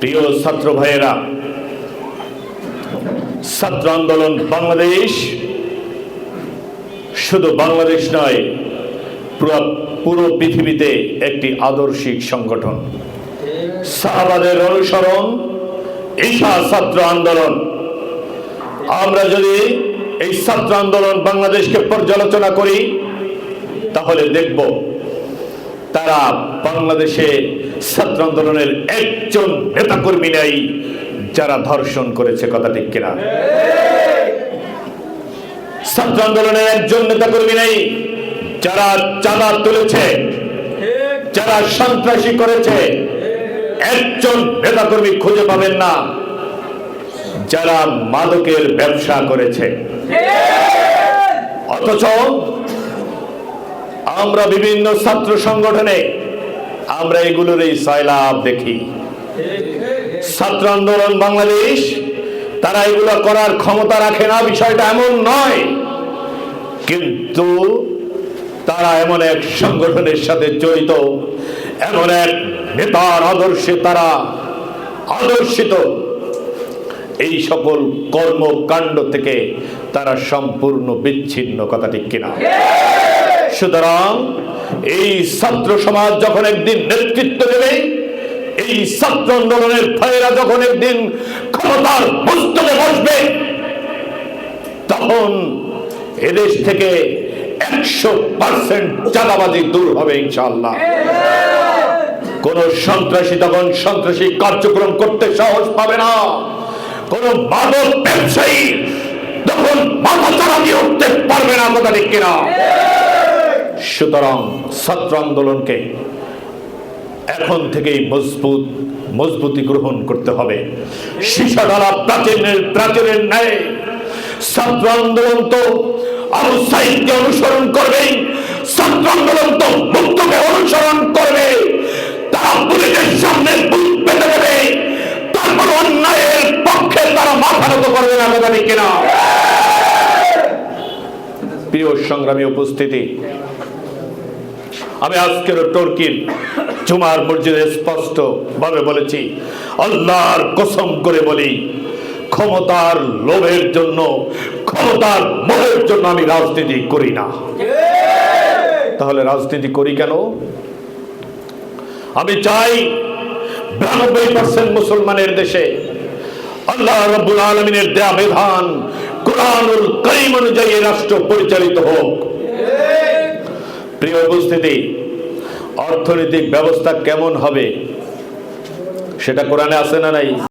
প্রিয় ছাত্র ভাইয়েরা, ছাত্র আন্দোলন বাংলাদেশ শুধু বাংলাদেশ নয়, পুরো পৃথিবীতে একটি আদর্শিক সংগঠন। সাহাবাদের অনুসরণ, ঈশা ছাত্র আন্দোলন। আমরা যদি এই ছাত্র আন্দোলন বাংলাদেশকে পর্যালোচনা করি, তাহলে দেখব তারা বাংলাদেশে ছাত্র আন্দোলনের একজন নেতাকর্মী নাই, যারা ধর্ষণ করেছে কথা ঠিক কিনা। ছাত্র আন্দোলনের একজন নেতাকর্মী নেই, যারা চাঁদা তুলেছে, যারা সন্ত্রাসী করেছে, একজন নেতাকর্মী খুঁজে পাবেন না, যারা মাদকের ব্যবসা করেছে। অথচ আমরা বিভিন্ন ছাত্র সংগঠনে আমরা এগুলোর এই সয়লাভ দেখি। ছাত্র আন্দোলন বাংলাদেশ, তারা এগুলো করার ক্ষমতা রাখে না, বিষয়টা এমন নয়। কিন্তু তারা এমন এক সংগঠনের সাথে জড়িত, এমন এক নেতার আদর্শে তারা আদর্শিত। এই সকল কর্মকাণ্ড থেকে তারা সম্পূর্ণ বিচ্ছিন্ন কথা ঠিক কিনা? সুতরাং এই ছাত্র সমাজ যখন একদিন নেতৃত্ব দেবে, এই ছাত্র আন্দোলনের ভাইয়েরা যখন একদিন ক্ষমতার মস্তকে বসবে, তখন এদেশ থেকে একশো পার্সেন্ট চাঁদাবাজি দূর হবে ইনশাল্লাহ কোন সন্ত্রাসী তখন সন্ত্রাসী কার্যক্রম করতে সাহস পাবে না। কোন মাদক ব্যবসায়ী তখন মাথা চারা দিয়ে উঠতে পারবে না, কথা ঠিক কিনা? সুতরাং ছাত্র আন্দোলনকে এখন থেকেই মজবুত, মজবুতি গ্রহণ করতে হবে। প্রাচীনের প্রাচীরের ন্যায় ছাত্র আন্দোলন তো আবু সাইদকে অনুসরণ ছাত্র আন্দোলন তো মুক্তকে অনুসরণ করবে, তারা পুলিশের সামনে বুক পেতে দেবে, তারপর অন্যায়ের পক্ষে তারা মাথা নত করবে না কিনা? প্রিয় সংগ্রামী উপস্থিতি আমি আজকের টর্কির জুমার মসজিদে স্পষ্ট ভাবে বলেছি, আল্লাহর কসম করে বলি, ক্ষমতার লোভের জন্য, ক্ষমতার মোহের জন্য আমি রাজনীতি করি না। তাহলে রাজনীতি করি কেন? আমি চাই বিরানব্বই পার্সেন্ট মুসলমানের দেশে আল্লাহ রব্বুল আলমিনের দেয়া বিধান কোরআনুল করিম অনুযায়ী রাষ্ট্র পরিচালিত হোক। প্রিয় উপস্থিতি অর্থনৈতিক ব্যবস্থা কেমন হবে? সেটা কোরআনে আসে না নাই?